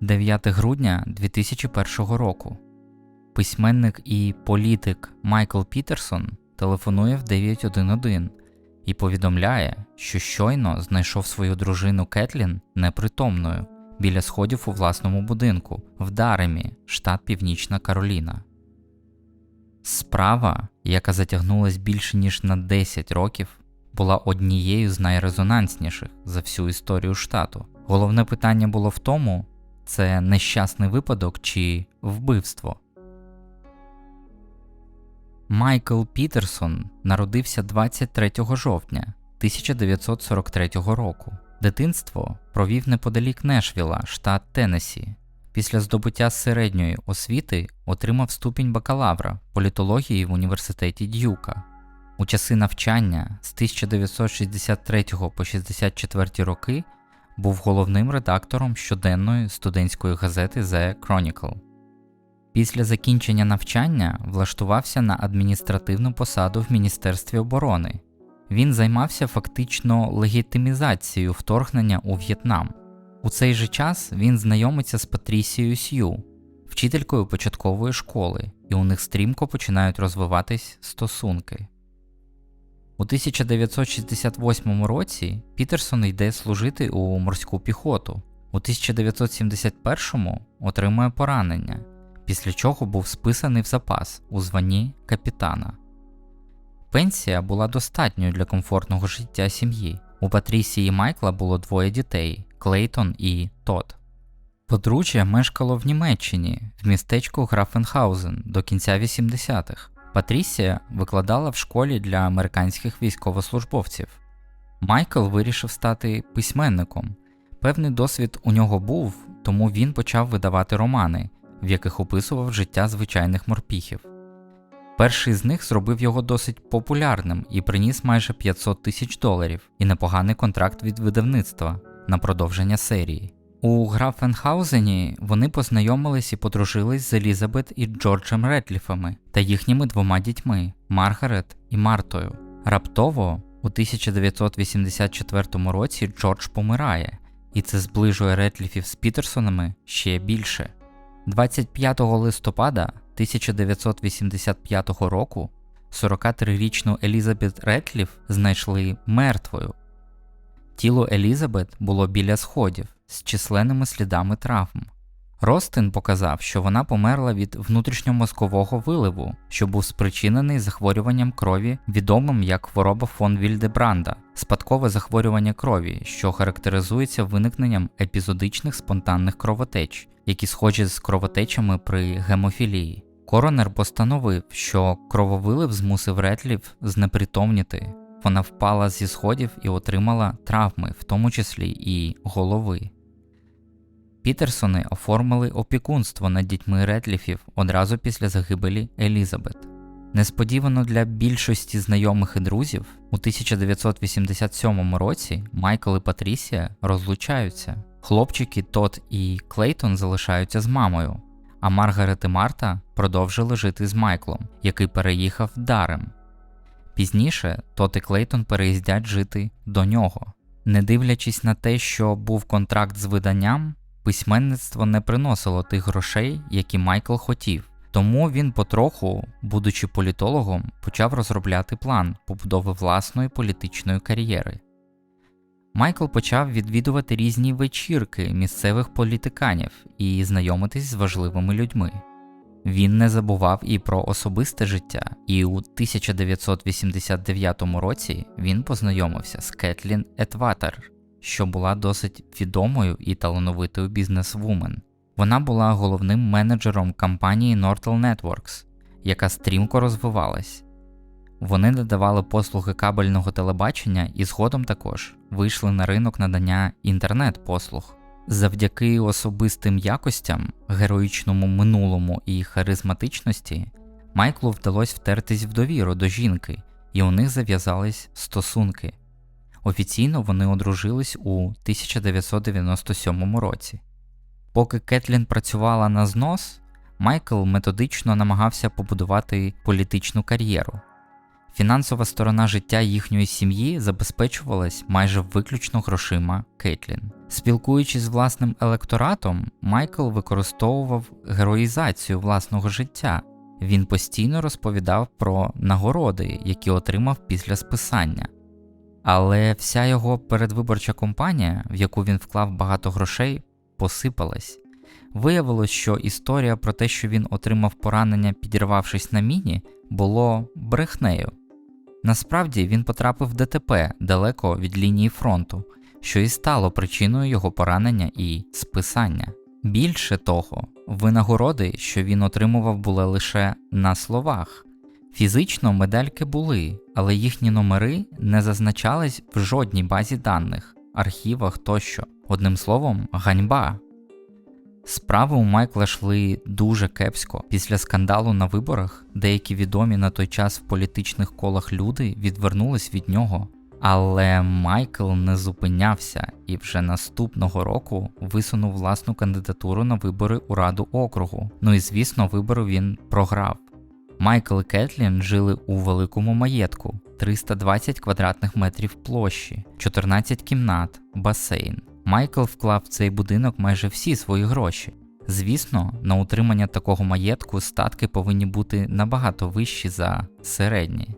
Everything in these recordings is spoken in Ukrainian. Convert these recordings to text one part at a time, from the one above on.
9 грудня 2001 року. Письменник і політик Майкл Пітерсон телефонує в 911 і повідомляє, що щойно знайшов свою дружину Кетлін непритомною біля сходів у власному будинку в Даремі, штат Північна Кароліна. Справа, яка затягнулась більше ніж на 10 років, була однією з найрезонансніших за всю історію штату. Головне питання було в тому, це нещасний випадок чи вбивство. Майкл Пітерсон народився 23 жовтня 1943 року. Дитинство провів неподалік Нешвіла, штат Теннессі. Після здобуття середньої освіти отримав ступінь бакалавра політології в університеті Д'юка. У часи навчання з 1963 по 64 роки був головним редактором щоденної студентської газети The Chronicle. Після закінчення навчання влаштувався на адміністративну посаду в Міністерстві оборони. Він займався фактично легітимізацією вторгнення у В'єтнам. У цей же час він знайомиться з Патрісією Сью, вчителькою початкової школи, і у них стрімко починають розвиватись стосунки. У 1968 році Пітерсон йде служити у морську піхоту. У 1971 отримує поранення, після чого був списаний в запас у званні капітана. Пенсія була достатньою для комфортного життя сім'ї. У Патрісії і Майкла було двоє дітей Клейтон і Тод. Подружжя мешкало в Німеччині в містечку Графенхаузен до кінця 80-х. Патрісія викладала в школі для американських військовослужбовців. Майкл вирішив стати письменником. Певний досвід у нього був, тому він почав видавати романи, в яких описував життя звичайних морпіхів. Перший з них зробив його досить популярним і приніс майже 500 тисяч доларів і непоганий контракт від видавництва на продовження серії. У Графенхаузені вони познайомились і подружились з Елізабет і Джорджем Ретліфами та їхніми двома дітьми Маргарет і Мартою. Раптово у 1984 році Джордж помирає, і це зближує Ретліфів з Пітерсонами ще більше. 25 листопада 1985 року 43-річну Елізабет Ретліф знайшли мертвою. Тіло Елізабет було біля сходів з численними слідами травм. Ростин показав, що вона померла від внутрішньомозкового виливу, що був спричинений захворюванням крові, відомим як хвороба фон Вільдебранда, спадкове захворювання крові, що характеризується виникненням епізодичних спонтанних кровотеч, які схожі з кровотечами при гемофілії. Коронер постановив, що крововилив змусив Ретлів знепритомніти. Вона впала зі сходів і отримала травми, в тому числі і голови. Пітерсони оформили опікунство над дітьми Ретліфів одразу після загибелі Елізабет. Несподівано для більшості знайомих і друзів у 1987 році Майкл і Патрісія розлучаються. Хлопчики Тот і Клейтон залишаються з мамою, а Маргарет і Марта продовжили жити з Майклом, який переїхав дарем. Пізніше Тот і Клейтон переїздять жити до нього. Не дивлячись на те, що був контракт з виданням, письменництво не приносило тих грошей, які Майкл хотів. Тому він потроху, будучи політологом, почав розробляти план побудови власної політичної кар'єри. Майкл почав відвідувати різні вечірки місцевих політиканів і знайомитись з важливими людьми. Він не забував і про особисте життя, і у 1989 році він познайомився з Кетлін Етватер, що була досить відомою і талановитою бізнесвумен. Вона була головним менеджером компанії Nortel Networks, яка стрімко розвивалась. Вони надавали послуги кабельного телебачення і згодом також вийшли на ринок надання інтернет-послуг. Завдяки особистим якостям, героїчному минулому і харизматичності, Майклу вдалося втертись в довіру до жінки, і у них зав'язались стосунки. Офіційно вони одружились у 1997 році. Поки Кетлін працювала на знос, Майкл методично намагався побудувати політичну кар'єру. Фінансова сторона життя їхньої сім'ї забезпечувалась майже виключно грошима Кейтлін. Спілкуючись з власним електоратом, Майкл використовував героїзацію власного життя. Він постійно розповідав про нагороди, які отримав після списання. Але вся його передвиборча кампанія, в яку він вклав багато грошей, посипалась. Виявилось, що історія про те, що він отримав поранення, підірвавшись на міні, було брехнею. Насправді він потрапив в ДТП далеко від лінії фронту, що і стало причиною його поранення і списання. Більше того, винагороди, що він отримував, були лише на словах. Фізично медальки були, але їхні номери не зазначались в жодній базі даних, архівах тощо. Одним словом, ганьба. Справи у Майкла йшли дуже кепсько. Після скандалу на виборах деякі відомі на той час в політичних колах люди відвернулись від нього. Але Майкл не зупинявся і вже наступного року висунув власну кандидатуру на вибори у Раду округу. Ну і звісно, вибори він програв. Майкл і Кетлін жили у великому маєтку 320 квадратних метрів площі, 14 кімнат, басейн. Майкл вклав в цей будинок майже всі свої гроші. Звісно, на утримання такого маєтку статки повинні бути набагато вищі за середні.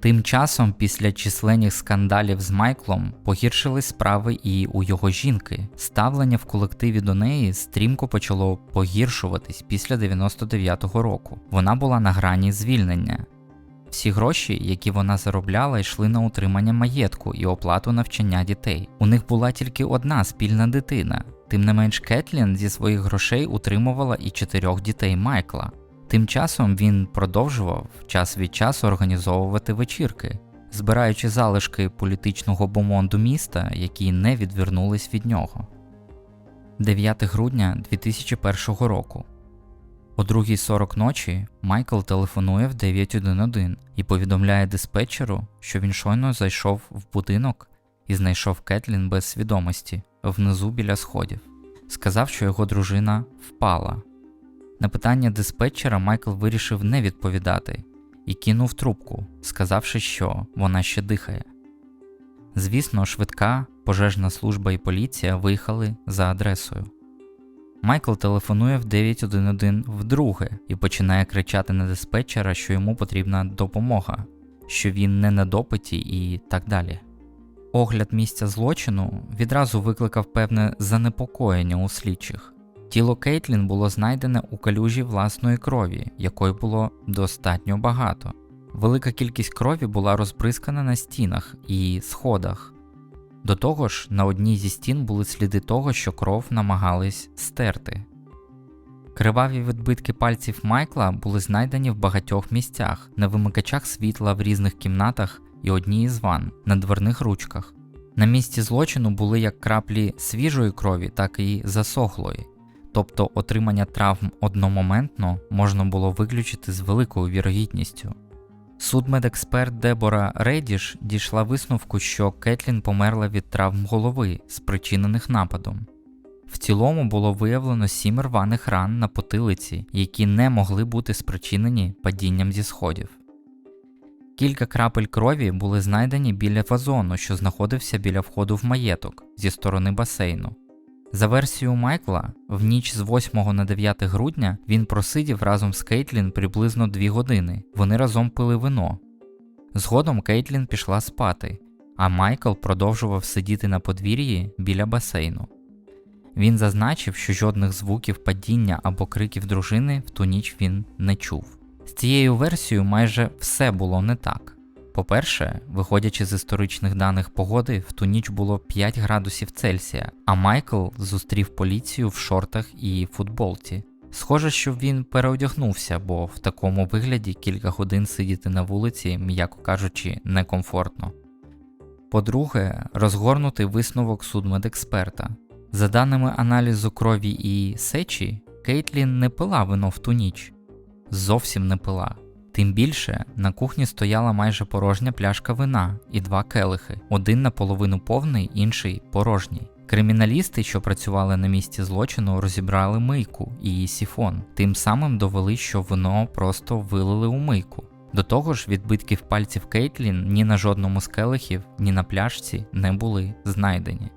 Тим часом, після численних скандалів з Майклом, погіршили справи і у його жінки. Ставлення в колективі до неї стрімко почало погіршуватись після 99-го року. Вона була на грані звільнення. Всі гроші, які вона заробляла, йшли на утримання маєтку і оплату навчання дітей. У них була тільки одна спільна дитина. Тим не менш, Кетлін зі своїх грошей утримувала і чотирьох дітей Майкла. Тим часом він продовжував час від часу організовувати вечірки, збираючи залишки політичного бомонду міста, які не відвернулись від нього. 9 грудня 2001 року. О 2.40 ночі Майкл телефонує в 911 і повідомляє диспетчеру, що він щойно зайшов в будинок і знайшов Кетлін без свідомості внизу біля сходів. Сказав, що його дружина впала. На питання диспетчера Майкл вирішив не відповідати і кинув трубку, сказавши, що вона ще дихає. Звісно, швидка, пожежна служба і поліція виїхали за адресою. Майкл телефонує в 911 вдруге і починає кричати на диспетчера, що йому потрібна допомога, що він не на допиті і так далі. Огляд місця злочину відразу викликав певне занепокоєння у слідчих. Тіло Кейтлін було знайдене у калюжі власної крові, якої було достатньо багато. Велика кількість крові була розбризкана на стінах і сходах. До того ж, на одній зі стін були сліди того, що кров намагались стерти. Криваві відбитки пальців Майкла були знайдені в багатьох місцях, на вимикачах світла в різних кімнатах і одній із ван, на дверних ручках. На місці злочину були як краплі свіжої крові, так і засохлої, тобто отримання травм одномоментно можна було виключити з великою вірогідністю. Судмедексперт Дебора Рейдіш дійшла висновку, що Кетлін померла від травм голови, спричинених нападом. В цілому було виявлено сім рваних ран на потилиці, які не могли бути спричинені падінням зі сходів. Кілька крапель крові були знайдені біля вазону, що знаходився біля входу в маєток зі сторони басейну. За версією Майкла, в ніч з 8 на 9 грудня він просидів разом з Кейтлін приблизно 2 години. Вони разом пили вино. Згодом Кейтлін пішла спати, а Майкл продовжував сидіти на подвір'ї біля басейну. Він зазначив, що жодних звуків падіння або криків дружини в ту ніч він не чув. З цією версією майже все було не так. По-перше, виходячи з історичних даних погоди, в ту ніч було 5 градусів Цельсія, а Майкл зустрів поліцію в шортах і футболці. Схоже, що він переодягнувся, бо в такому вигляді кілька годин сидіти на вулиці, м'яко кажучи, некомфортно. По-друге, розгорнутий висновок судмедексперта. За даними аналізу крові і сечі, Кейтлін не пила вино в ту ніч, зовсім не пила. Тим більше на кухні стояла майже порожня пляшка вина і два келихи, один наполовину повний, інший порожній. Криміналісти, що працювали на місці злочину, розібрали мийку і сіфон, тим самим довели, що вино просто вилили у мийку. До того ж, відбитків пальців Кейтлін ні на жодному з келихів, ні на пляшці не були знайдені.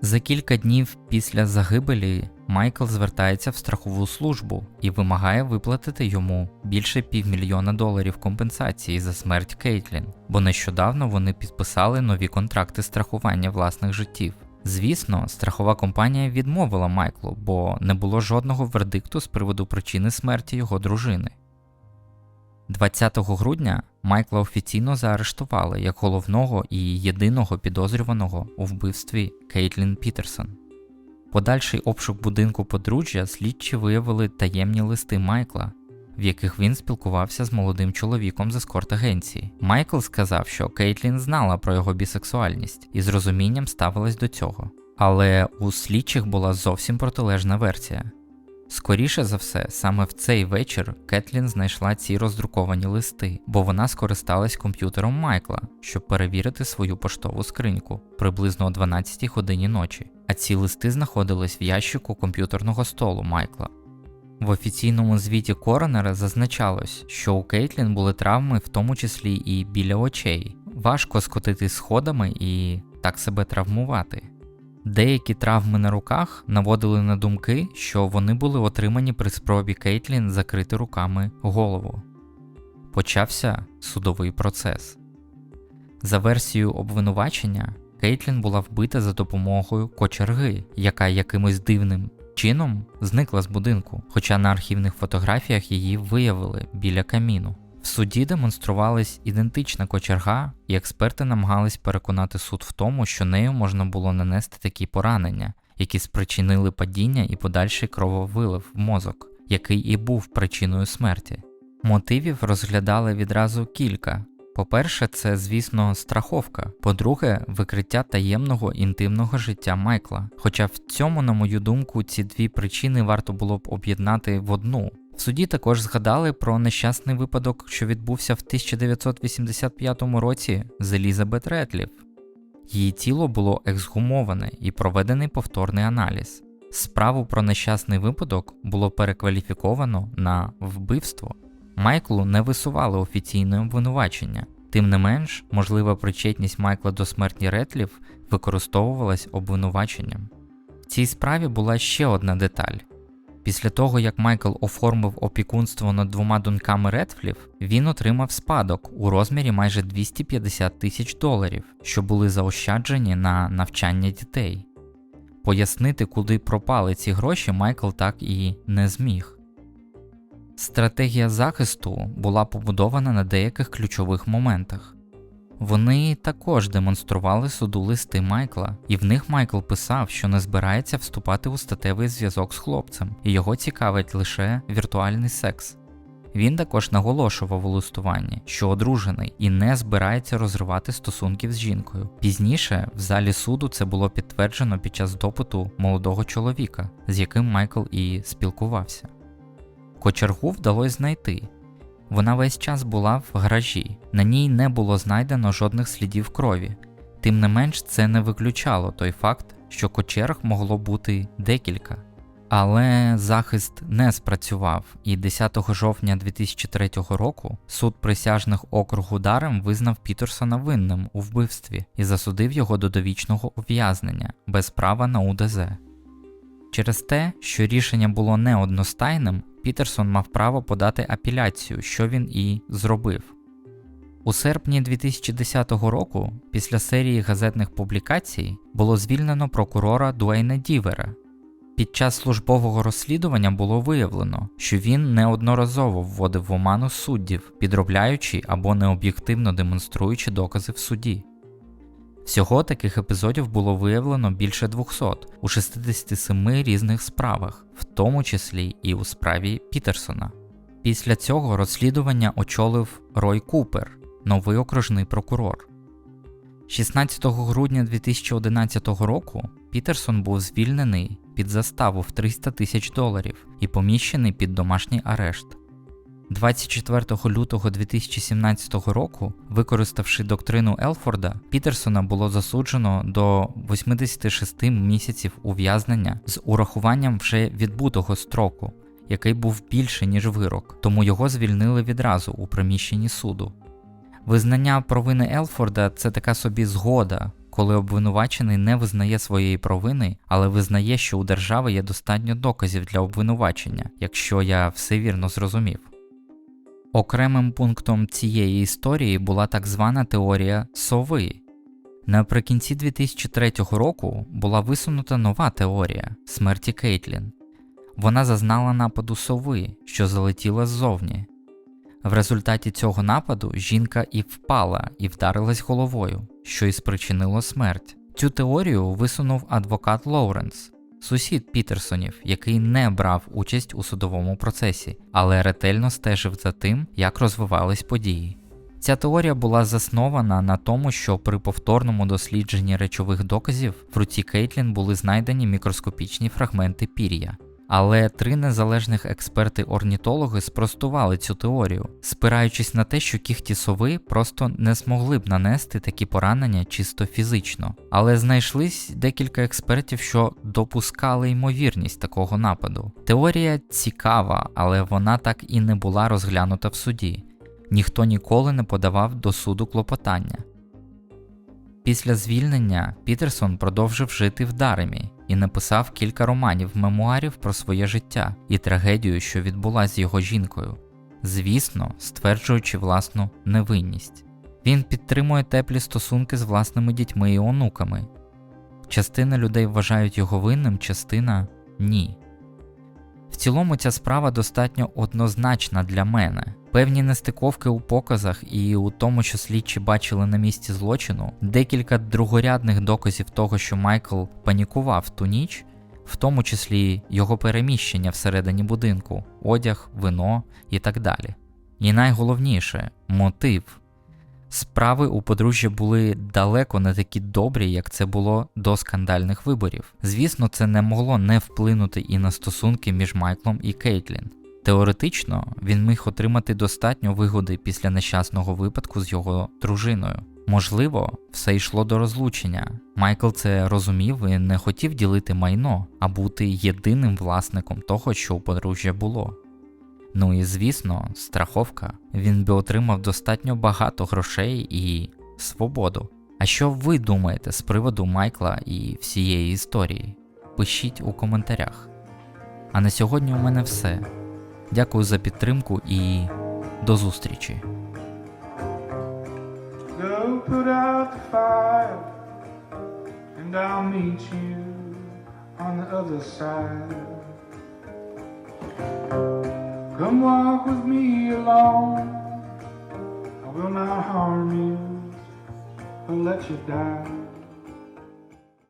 За кілька днів після загибелі Майкл звертається в страхову службу і вимагає виплатити йому більше півмільйона доларів компенсації за смерть Кейтлін, бо нещодавно вони підписали нові контракти страхування власних життів. Звісно, страхова компанія відмовила Майклу, бо не було жодного вердикту з приводу причини смерті його дружини. 20 грудня Майкла офіційно заарештували як головного і єдиного підозрюваного у вбивстві Кейтлін Пітерсон. Подальший обшук будинку подружжя слідчі виявили таємні листи Майкла, в яких він спілкувався з молодим чоловіком з ескорт агенції. Майкл сказав, що Кейтлін знала про його бісексуальність і з розумінням ставилась до цього. Але у слідчих була зовсім протилежна версія. Скоріше за все, саме в цей вечір Кетлін знайшла ці роздруковані листи, бо вона скористалась комп'ютером Майкла, щоб перевірити свою поштову скриньку приблизно о 12 годині ночі. А ці листи знаходились в ящику комп'ютерного столу Майкла. В офіційному звіті Коронера зазначалось, що у Кейтлін були травми, в тому числі і біля очей. Важко скотити сходами і так себе травмувати. Деякі травми на руках наводили на думки, що вони були отримані при спробі Кейтлін закрити руками голову. Почався судовий процес. За версією обвинувачення, Кейтлін була вбита за допомогою кочерги, яка якимось дивним чином зникла з будинку, хоча на архівних фотографіях її виявили біля каміну. В суді демонструвалась ідентична кочерга, і експерти намагались переконати суд в тому, що нею можна було нанести такі поранення, які спричинили падіння і подальший крововилив в мозок, який і був причиною смерті. Мотивів розглядали відразу кілька. По-перше, це, звісно, страховка. По-друге, викриття таємного інтимного життя Майкла. Хоча в цьому, на мою думку, ці дві причини варто було б об'єднати в одну. В суді також згадали про нещасний випадок, що відбувся в 1985 році з Елізабет Ретлів. Її тіло було ексгумоване і проведений повторний аналіз. Справу про нещасний випадок було перекваліфіковано на вбивство. Майклу не висували офіційне обвинувачення, тим не менш, можлива причетність Майкла до смерті Ретлів використовувалась обвинуваченням. В цій справі була ще одна деталь. Після того, як Майкл оформив опікунство над двома доньками Редфлів, він отримав спадок у розмірі майже 250 тисяч доларів, що були заощаджені на навчання дітей. Пояснити, куди пропали ці гроші, Майкл так і не зміг. Стратегія захисту була побудована на деяких ключових моментах. Вони також демонстрували суду листи Майкла, і в них Майкл писав, що не збирається вступати у статевий зв'язок з хлопцем, і його цікавить лише віртуальний секс. Він також наголошував у листуванні, що одружений і не збирається розривати стосунків з жінкою. Пізніше в залі суду це було підтверджено під час допиту молодого чоловіка, з яким Майкл і спілкувався. Кочергу вдалося знайти, вона весь час була в гаражі, на ній не було знайдено жодних слідів крові, тим не менш це не виключало той факт, що кочерг могло бути декілька. Але захист не спрацював, і 10 жовтня 2003 року суд присяжних округу Дарем визнав Пітерсона винним у вбивстві і засудив його до довічного ув'язнення без права на УДЗ. Через те, що рішення було неодностайним, Пітерсон мав право подати апеляцію, що він і зробив. У серпні 2010 року, після серії газетних публікацій, було звільнено прокурора Дуейна Дівера. Під час службового розслідування було виявлено, що він неодноразово вводив в оману суддів, підробляючи або необ'єктивно демонструючи докази в суді. Всього таких епізодів було виявлено більше 200 у 67 різних справах, в тому числі і у справі Пітерсона. Після цього розслідування очолив Рой Купер, новий окружний прокурор. 16 грудня 2011 року Пітерсон був звільнений під заставу в 300 тисяч доларів і поміщений під домашній арешт. 24 лютого 2017 року, використавши доктрину Елфорда, Пітерсона було засуджено до 86 місяців ув'язнення з урахуванням вже відбутого строку який був більше, ніж вирок, тому його звільнили відразу у приміщенні суду. Визнання провини Елфорда це така собі згода, коли обвинувачений не визнає своєї провини, але визнає, що у держави є достатньо доказів для обвинувачення, якщо я все вірно зрозумів. Окремим пунктом цієї історії була так звана теорія сови. Наприкінці 2003 року була висунута нова теорія смерті Кейтлін. Вона зазнала нападу сови, що залетіла ззовні. В результаті цього нападу жінка і впала і вдарилась головою, що і спричинило смерть. Цю теорію висунув адвокат Лоуренс, сусід Пітерсонів, який не брав участь у судовому процесі, але ретельно стежив за тим, як розвивались події. Ця теорія була заснована на тому, що при повторному дослідженні речових доказів в руці Кейтлін були знайдені мікроскопічні фрагменти пір'я. Але три незалежних експерти-орнітологи спростували цю теорію, спираючись на те, що кіхті сови просто не змогли б нанести такі поранення чисто фізично. Але знайшлись декілька експертів, що допускали ймовірність такого нападу. Теорія цікава, але вона так і не була розглянута в суді. Ніхто ніколи не подавав до суду клопотання. Після звільнення Пітерсон продовжив жити в Даремі і написав кілька романів мемуарів про своє життя і трагедію, що відбулася з його жінкою, звісно, стверджуючи власну невинність. Він підтримує теплі стосунки з власними дітьми і онуками. Частина людей вважають його винним, частина ні. В цілому ця справа достатньо однозначна для мене. Певні нестиковки у показах і у тому, що слідчі бачили на місці злочину, декілька другорядних доказів того, що Майкл панікував ту ніч, в тому числі його переміщення всередині будинку, одяг, вино і так далі. І найголовніше мотив. Справи у подружжя були далеко не такі добрі, як це було до скандальних виборів. Звісно, це не могло не вплинути і на стосунки між Майклом і Кейтлін. Теоретично він міг отримати достатньо вигоди після нещасного випадку з його дружиною. Можливо, все йшло до розлучення. Майкл це розумів і не хотів ділити майно, а бути єдиним власником того, що у подружжя було. Ну і звісно, страховка. Він би отримав достатньо багато грошей і свободу. А що ви думаєте з приводу Майкла і всієї історії? Пишіть у коментарях. А на сьогодні у мене все. Дякую за підтримку і до зустрічі. Go you. Come walk with me alone. I will not harm you or let you die.